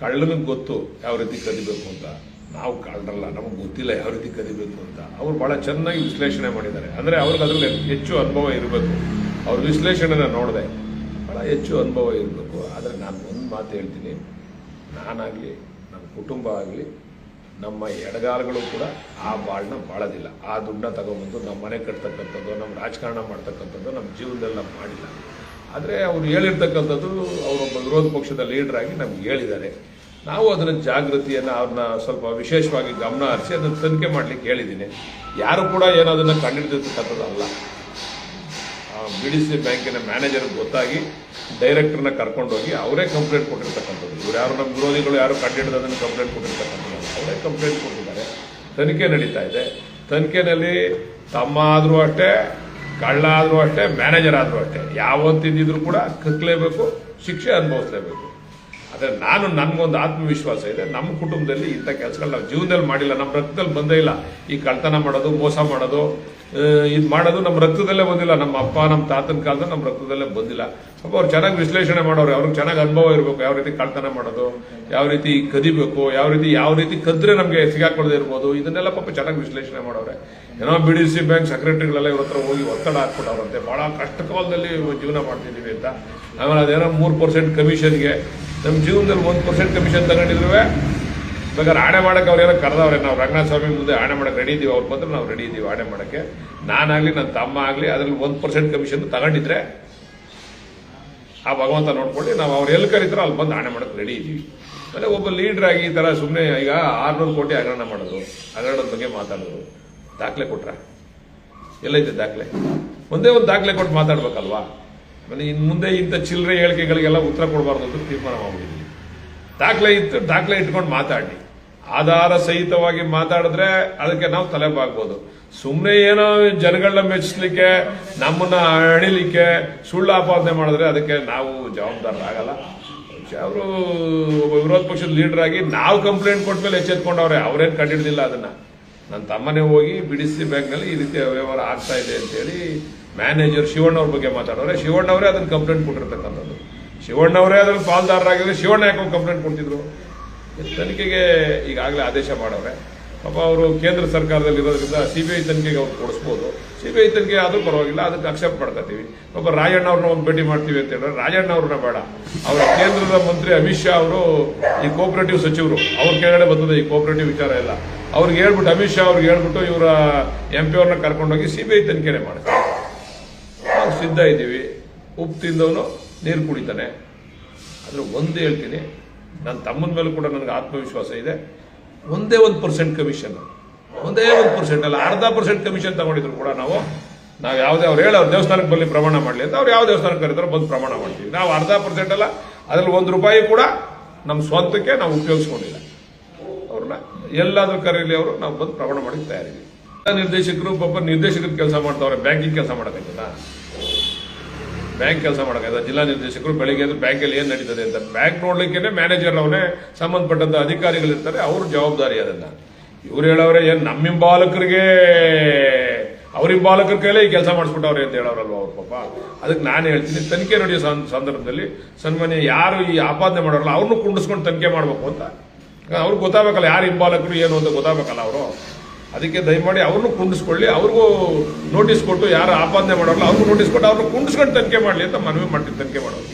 ಕಳ್ಳನಿಗೆ ಗೊತ್ತು ಯಾವ ರೀತಿ ಕದಿಬೇಕು ಅಂತ. ನಾವು ಕಳ್ಳರಲ್ಲ, ನಮಗೆ ಗೊತ್ತಿಲ್ಲ ಯಾವ ರೀತಿ ಕದಿಬೇಕು ಅಂತ. ಅವ್ರು ಬಹಳ ಚೆನ್ನಾಗಿ ವಿಶ್ಲೇಷಣೆ ಮಾಡಿದ್ದಾರೆ. ಅಂದರೆ ಅವ್ರಿಗೆ ಅದ್ರಲ್ಲಿ ಹೆಚ್ಚು ಅನುಭವ ಇರಬೇಕು. ಅವ್ರ ವಿಶ್ಲೇಷಣೆನ ನೋಡಿದೆ. ಬಹಳ ಹೆಚ್ಚು ಅನುಭವ ಇರಬೇಕು. ಆದರೆ ನಾನು ಒಂದು ಮಾತು ಹೇಳ್ತೀನಿ. ನಾನಾಗಲಿ ನಮ್ಮ ಕುಟುಂಬ ಆಗಲಿ, ನಮ್ಮ ಎಡಗಾಲಗಳು ಕೂಡ ಆ ಬಾಳನ್ನ ಬಾಳೋದಿಲ್ಲ. ಆ ದುಡ್ಡನ್ನ ತಗೊಂಬಂದು ನಮ್ಮ ಮನೆ ಕಟ್ತಕ್ಕಂಥದ್ದು ನಮ್ಮ ರಾಜಕಾರಣ ಮಾಡ್ತಕ್ಕಂಥದ್ದು ನಮ್ಮ ಜೀವನದಲ್ಲಿ ನಾವು ಮಾಡಿಲ್ಲ. ಆದರೆ ಅವರು ಹೇಳಿರ್ತಕ್ಕಂಥದ್ದು ಅವರೊಬ್ಬ ವಿರೋಧ ಪಕ್ಷದ ಲೀಡರ್ ಆಗಿ ನಮ್ಗೆ ಹೇಳಿದ್ದಾರೆ. ನಾವು ಅದರ ಜಾಗೃತಿಯನ್ನು ಅವ್ರನ್ನ ಸ್ವಲ್ಪ ವಿಶೇಷವಾಗಿ ಗಮನ ಹರಿಸಿ ಅದನ್ನು ತನಿಖೆ ಮಾಡಲಿಕ್ಕೆ ಹೇಳಿದ್ದೀನಿ. ಯಾರು ಕೂಡ ಏನೋ ಅದನ್ನು ಕಂಡುಹಿಡಿದಿರ್ತಕ್ಕಂಥದ್ದು ಅಲ್ಲ. ಬಿ ಡಿ ಸಿ ಬ್ಯಾಂಕಿನ ಮ್ಯಾನೇಜರ್ ಗೊತ್ತಾಗಿ ಡೈರೆಕ್ಟರ್ನ ಕರ್ಕೊಂಡೋಗಿ ಅವರೇ ಕಂಪ್ಲೇಂಟ್ ಕೊಟ್ಟಿರ್ತಕ್ಕಂಥದ್ದು. ಇವ್ರು ಯಾರು ನಮ್ಮ ವಿರೋಧಿಗಳು, ಯಾರು ಕಂಡುಹಿಡಿದದನ್ನು ಕಂಪ್ಲೇಂಟ್ ಕೊಟ್ಟಿರ್ತಕ್ಕಂಥದ್ದು ಅವರೇ ಕಂಪ್ಲೇಂಟ್ ಕೊಟ್ಟಿದ್ದಾರೆ. ತನಿಖೆ ನಡೀತಾ ಇದೆ. ತನಿಖೆಯಲ್ಲಿ ತಮ್ಮ ಆದರೂ ಅಷ್ಟೇ ಕಳ್ಳ ಆದರೂ ಅಷ್ಟೇ ಮ್ಯಾನೇಜರ್ ಆದರೂ ಅಷ್ಟೇ. ಯಾವತ್ತಿದ್ದಿದ್ರು ಕೂಡ ಕಕ್ಕಲೇಬೇಕು ಶಿಕ್ಷೆ ಅನುಭವಿಸ್ಲೇಬೇಕು. ಆದರೆ ನಾನು ನನಗೊಂದು ಆತ್ಮವಿಶ್ವಾಸ ಇದೆ. ನಮ್ಮ ಕುಟುಂಬದಲ್ಲಿ ಇಂಥ ಕೆಲಸಗಳು ನಾವು ಜೀವನದಲ್ಲಿ ಮಾಡಿಲ್ಲ. ನಮ್ಮ ರಕ್ತದಲ್ಲಿ ಬಂದೇ ಇಲ್ಲ. ಈ ಕಳ್ತನ ಮಾಡೋದು, ಮೋಸ ಮಾಡೋದು ಇದು ಮಾಡೋದು ನಮ್ಮ ರಕ್ತದಲ್ಲೇ ಬಂದಿಲ್ಲ. ನಮ್ಮ ಅಪ್ಪ, ನಮ್ಮ ತಾತನ ಕಾಲದಲ್ಲಿ ನಮ್ಮ ರಕ್ತದಲ್ಲೇ ಬಂದಿಲ್ಲ. ಪಾಪ ಅವ್ರು ಚೆನ್ನಾಗಿ ವಿಶ್ಲೇಷಣೆ ಮಾಡೋರು. ಅವ್ರಿಗೆ ಚೆನ್ನಾಗಿ ಅನುಭವ ಇರಬೇಕು. ಯಾವ ರೀತಿ ಕಳ್ತನ ಮಾಡೋದು, ಯಾವ ರೀತಿ ಕದಿಬೇಕು, ಯಾವ ರೀತಿ ಯಾವ ರೀತಿ ಕದ್ರೆ ನಮಗೆ ಸಿಗಾಕೊಳ್ಳದೆ ಇರ್ಬೋದು. ಇದನ್ನೆಲ್ಲ ಪಾಪ ಚೆನ್ನಾಗಿ ವಿಶ್ಲೇಷಣೆ ಮಾಡೋರೆ. ಏನೋ ಬಿ ಡಿ ಸಿ ಬ್ಯಾಂಕ್ ಸೆಕ್ರೆಟರಿಗಳೆಲ್ಲ ಇವ್ರ ಹತ್ರ ಹೋಗಿ ಒತ್ತಡ ಹಾಕ್ಬಿಟ್ಟವ್ರಂತೆ. ಬಹಳ ಕಷ್ಟ ಕಾಲದಲ್ಲಿ ಜೀವನ ಮಾಡ್ತಿದ್ದೀವಿ ಅಂತ. ಆಮೇಲೆ ಅದೇನೋ ಮೂರು ಪರ್ಸೆಂಟ್ ಕಮಿಷನ್ಗೆ ನಮ್ಮ ಜೀವನದಲ್ಲಿ ಒಂದು ಪರ್ಸೆಂಟ್ ಕಮಿಷನ್ ತಗೊಂಡಿದ್ರು ಬೇಕಾದ್ರೆ ಆಣೆ ಮಾಡಕ್ಕೆ ಅವ್ರು ಏನೋ ಕರೆದವ್ರೆ, ನಾವು ರಂಗನಾಥ ಸ್ವಾಮಿ ಮುಂದೆ ಆಣೆ ಮಾಡಕ್ಕೆ ರೆಡಿ ಇದೀವಿ, ಅವ್ರು ಬಂದ್ರೆ ನಾವು ರೆಡಿ ಇದ್ದೀವಿ ಆಣೆ ಮಾಡಕ್ಕೆ. ನಾನಾಗ್ಲಿ, ನನ್ನ ತಮ್ಮ ಆಗಲಿ, ಅದ್ರಲ್ಲಿ ಒಂದು ಪರ್ಸೆಂಟ್ ಕಮಿಷನ್ ತಗೊಂಡಿದ್ರೆ, ಆ ಭಗವಂತ ನೋಡ್ಕೊಳ್ಳಿ, ನಾವು ಅವ್ರು ಎಲ್ಲಿ ಕರೀತಾರೋ ಅಲ್ಲಿ ಬಂದು ಆಣೆ ಮಾಡಕ್ಕೆ ರೆಡಿ ಇದ್ದೀವಿ ಅದೇ ಒಬ್ಬ ಲೀಡರ್ ಆಗಿ ಈ ಥರ ಸುಮ್ಮನೆ ಈಗ ಆರ್ನೂರು ಕೋಟಿ ಹಗರಣ ಮಾಡೋದು, ಹಗರಣದ ಬಗ್ಗೆ ಮಾತಾಡೋದು. ದಾಖಲೆ ಕೊಟ್ರ? ಎಲ್ಲೈತೆ ದಾಖಲೆ? ಒಂದೇ ಒಂದು ದಾಖಲೆ ಕೊಟ್ಟು ಮಾತಾಡ್ಬೇಕಲ್ವಾ? ಆಮೇಲೆ ಇನ್ನು ಮುಂದೆ ಇಂಥ ಚಿಲ್ಲರೆ ಹೇಳಿಕೆಗಳಿಗೆಲ್ಲ ಉತ್ತರ ಕೊಡಬಾರ್ದು ಅಂತ ತೀರ್ಮಾನ ಮಾಡ್ಬಿಟ್ಟಿದ್ವಿ. ದಾಖಲೆ ಇತ್ತು, ದಾಖಲೆ ಇಟ್ಕೊಂಡು ಮಾತಾಡಿ. ಆಧಾರ ಸಹಿತವಾಗಿ ಮಾತಾಡಿದ್ರೆ ಅದಕ್ಕೆ ನಾವು ತಲೆ ಬಾಗ್ಬೋದು ಸುಮ್ಮನೆ ಏನೋ ಜನಗಳನ್ನ ಮೆಚ್ಚಿಸ್ಲಿಕ್ಕೆ ನಮ್ಮನ್ನ ಅಣಿಲಿಕ್ಕೆ ಸುಳ್ಳು ಆಪಾದನೆ ಮಾಡಿದ್ರೆ ಅದಕ್ಕೆ ನಾವು ಜವಾಬ್ದಾರರಾಗಲ್ಲ. ಅವರು ವಿರೋಧ ಪಕ್ಷದ ಲೀಡರ್ ಆಗಿ ನಾವು ಕಂಪ್ಲೇಂಟ್ ಕೊಟ್ಮೇಲೆ ಎಚ್ಚೆತ್ಕೊಂಡವ್ರೆ, ಅವ್ರೇನು ಕಂಡಿಡ್ದಿಲ್ಲ ಅದನ್ನ. ನನ್ನ ತಮ್ಮನೇ ಹೋಗಿ ಬಿಡಿಸಿ ಬ್ಯಾಂಕ್ನಲ್ಲಿ ಈ ರೀತಿ ವ್ಯವಹಾರ ಆಗ್ತಾ ಇದೆ ಅಂತೇಳಿ ಮ್ಯಾನೇಜರ್ ಶಿವಣ್ಣವ್ರ ಬಗ್ಗೆ ಮಾತಾಡೋರೆ. ಶಿವಣ್ಣವರೇ ಅದನ್ನ ಕಂಪ್ಲೇಂಟ್ ಕೊಟ್ಟಿರ್ತಕ್ಕಂಥದ್ದು. ಶಿವಣ್ಣವರೇ ಅದ್ರಲ್ಲಿ ಪಾಲ್ದಾರರಾಗಿದ್ರೆ ಶಿವಣ್ಣ ಯಾಕೆ ಕಂಪ್ಲೇಂಟ್ ಕೊಡ್ತಿದ್ರು? ತನಿಖೆಗೆ ಈಗಾಗಲೇ ಆದೇಶ ಮಾಡವ್ರೆ. ಪಾಪ ಅವರು ಕೇಂದ್ರ ಸರ್ಕಾರದಲ್ಲಿ ಇರೋದ್ರಿಂದ ಸಿ ಬಿ ಐ ತನಿಖೆಗೆ ಅವ್ರು ಕೊಡಿಸ್ಬೋದು. ಸಿ ಬಿ ಐ ತನಿಖೆ ಆದರೂ ಪರವಾಗಿಲ್ಲ, ಅದಕ್ಕೆ ಅಕ್ಸೆಪ್ಟ್ ಮಾಡ್ಕೊತೀವಿ ಪಾಪ ರಾಜಣ್ಣ ಅವ್ರನ್ನ ಒಂದು ಭೇಟಿ ಮಾಡ್ತೀವಿ ಅಂತ ಹೇಳಿದ್ರೆ ರಾಜಣ್ಣ ಅವ್ರನ್ನ ಬೇಡ. ಅವರ ಕೇಂದ್ರದ ಮಂತ್ರಿ ಅಮಿತ್ ಶಾ ಅವರು ಈ ಕೋಪರೇಟಿವ್ ಸಚಿವರು. ಅವ್ರ ಕೆಳಗಡೆ ಬರ್ತದೆ ಈ ಕೋಪರೇಟಿವ್ ವಿಚಾರ ಎಲ್ಲ ಅವ್ರಿಗೆ ಹೇಳ್ಬಿಟ್ಟು ಅಮಿತ್ ಶಾ ಅವ್ರಿಗೆ ಹೇಳ್ಬಿಟ್ಟು ಇವರ ಎಂ ಪಿ ಅವ್ರನ್ನ ಕರ್ಕೊಂಡೋಗಿ ಸಿ ಬಿ ಐ ತನಿಖೆನೆ ಮಾಡ್ತಾರೆ. ನಾವು ಸಿದ್ಧ ಇದ್ದೀವಿ. ಉಪ್ಪು ತಿಂದವನು ನೀರು ಕುಡಿತಾನೆ. ಆದರೆ ಒಂದು ಹೇಳ್ತೀನಿ. ನನ್ನ ತಮ್ಮನ ಮೇಲೂ ಕೂಡ ನನಗೆ ಆತ್ಮವಿಶ್ವಾಸ ಇದೆ. ಒಂದೇ ಒಂದು ಪರ್ಸೆಂಟ್ ಕಮಿಷನ್ ಒಂದೇ ಒಂದು ಪರ್ಸೆಂಟ್ ಅಲ್ಲ, ಅರ್ಧ ಪರ್ಸೆಂಟ್ ಕಮಿಷನ್ ತಗೊಂಡಿದ್ರು ಕೂಡ ನಾವು ನಾವು ಯಾವುದೇ ಅವ್ರು ಹೇಳಿ ದೇವಸ್ಥಾನಕ್ಕೆ ಬರಲಿ ಪ್ರಮಾಣ ಮಾಡಲಿ ಅಂತ ಅವ್ರು ಯಾವ ದೇವಸ್ಥಾನಕ್ಕೆ ಕರೀತಾರೋ ಬಂದು ಪ್ರಮಾಣ ಮಾಡ್ತೀವಿ. ನಾವು ಅರ್ಧ ಪರ್ಸೆಂಟ್ ಅಲ್ಲ, ಅದ್ರಲ್ಲಿ ಒಂದು ರೂಪಾಯಿ ಕೂಡ ನಮ್ಮ ಸ್ವಂತಕ್ಕೆ ನಾವು ಉಪಯೋಗಿಸ್ಕೊಂಡಿಲ್ಲ. ಅವ್ರನ್ನ ಎಲ್ಲಾದ್ರೂ ಕರೀಲಿ ಅವರು, ನಾವು ಬಂದು ಪ್ರಮಾಣ ಮಾಡಿ ತಯಾರಿದ್ದೀವಿ. ನಿರ್ದೇಶಕರು ಪಾಪ ನಿರ್ದೇಶಕರ ಕೆಲಸ ಮಾಡ್ತಾವ್ರೆ, ಬ್ಯಾಂಕಿಂಗ್ ಕೆಲಸ ಮಾಡೋಕ್ಕಾಯ್ತದ ಬ್ಯಾಂಕ್ ಕೆಲಸ ಮಾಡೋಕ್ಕಾಯ್ತದ ಜಿಲ್ಲಾ ನಿರ್ದೇಶಕರು ಬೆಳಿಗ್ಗೆ ಎದ್ದು ಬ್ಯಾಂಕಲ್ಲಿ ಏನು ನಡೀತದೆ ಅಂತ ಬ್ಯಾಂಕ್ ನೋಡ್ಲಿಕ್ಕೆ ಮ್ಯಾನೇಜರ್ ಅವನೇ ಸಂಬಂಧಪಟ್ಟಂತ ಅಧಿಕಾರಿಗಳಿರ್ತಾರೆ, ಅವ್ರ ಜವಾಬ್ದಾರಿ ಅದನ್ನ. ಇವ್ರು ಹೇಳವ್ರೆ, ಏನ್ ನಮ್ಮ ಹಿಂಬಾಲಕರಿಗೆ ಅವ್ರ ಹಿಂಬಾಲಕರ ಕೈಲೇ ಈ ಕೆಲಸ ಮಾಡಿಸ್ಬಿಟ್ಟವ್ರೆ ಅಂತ ಹೇಳೋರಲ್ವ ಅವ್ರ ಪಾಪ. ಅದಕ್ಕೆ ನಾನು ಹೇಳ್ತೀನಿ, ತನಿಖೆ ನಡೆಯೋ ಸಂದರ್ಭದಲ್ಲಿ ಸನ್ಮಾನ್ಯ ಯಾರು ಈ ಆಪಾದನೆ ಮಾಡೋರಲ್ಲ ಅವ್ರನ್ನು ಕುಂಡಿಸ್ಕೊಂಡು ತನಿಖೆ ಮಾಡಬೇಕು ಅಂತ. ಅವ್ರಿಗೆ ಗೊತ್ತಾಗಬೇಕಲ್ಲ ಯಾರು ಹಿಂಬಾಲಕರು, ಏನು ಅಂತ ಗೊತ್ತಾಗಬೇಕಲ್ಲ ಅವರು. ಅದಕ್ಕೆ ದಯಮಾಡಿ ಅವ್ರನ್ನೂ ಕುಂಡಿಸ್ಕೊಳ್ಳಿ. ಅವ್ರಿಗೂ ನೋಟಿಸ್ ಕೊಟ್ಟು ಯಾರು ಆಪಾದನೆ ಮಾಡೋಲ್ಲ, ಅವ್ರಿಗೂ ನೋಟಿಸ್ ಕೊಟ್ಟು ಅವ್ರನ್ನ ಕುಂಡಿಸ್ಕೊಂಡು ತನಿಖೆ ಮಾಡಲಿ ಅಂತ ಮನವಿ ಮಾಡ್ತೀವಿ ತನಿಖೆ ಮಾಡೋದು.